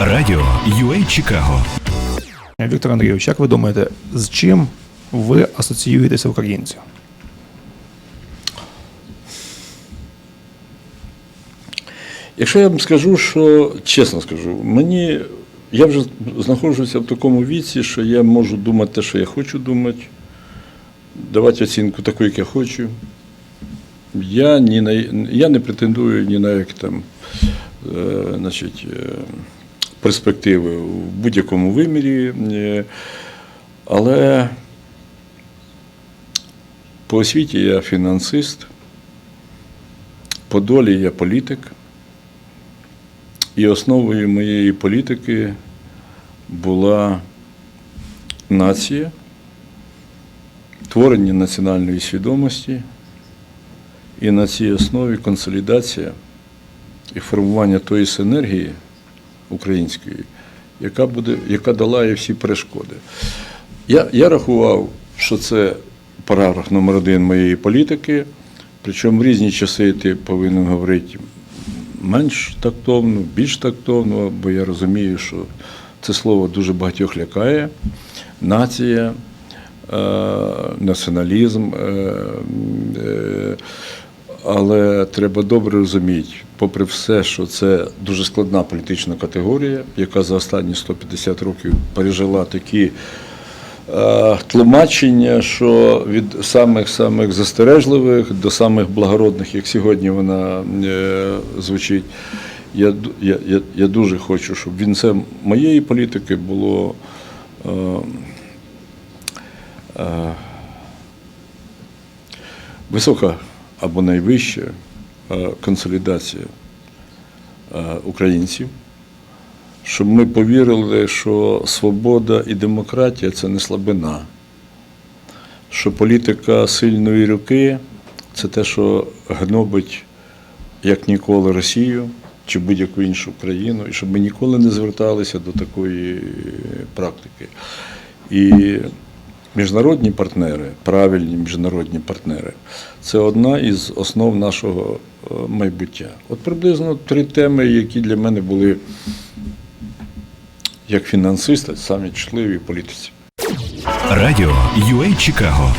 Радіо UA Чикаго Віктор Андрійович, як ви думаєте, з чим ви асоціюєтеся українцю? Якщо я вам скажу, що чесно скажу, мені я вже знаходжуся в такому віці, що я можу думати те, що я хочу думати, давати оцінку таку, як я хочу. Я, ні на, я не претендую ні на як там, е, значить, е, перспективи в будь-якому вимірі. Е, але по освіті я фінансист, по долі я політик. І основою моєї політики була нація, творення національної свідомості і на цій основі консолідація і формування тої синергії української, яка, буде, яка долає всі перешкоди. Я, я рахував, що це параграф номер один моєї політики, причому в різні часи ти повинен говорити менш тактовно, більш тактовно, бо я розумію, що це слово дуже багатьох лякає. Нація, е, націоналізм. Але треба добре розуміти, попри все, що це дуже складна політична категорія, яка за останні 150 років пережила такі е, тлумачення, що від самих самих застережливих до самих благородних, як сьогодні вона е, звучить. Я, я, я, я дуже хочу, щоб вінцем моєї політики було е, е, висока або найвища е, консолідація е, українців щоб ми повірили, що свобода і демократія це не слабина, що політика сильної руки це те, що гнобить як ніколи Росію чи будь-яку іншу країну, і щоб ми ніколи не зверталися до такої практики. І міжнародні партнери, правильні міжнародні партнери, це одна із основ нашого е, майбуття. От приблизно три теми, які для мене були як фінансиста, самі чутливі в політиці. Радіо UA Чикаго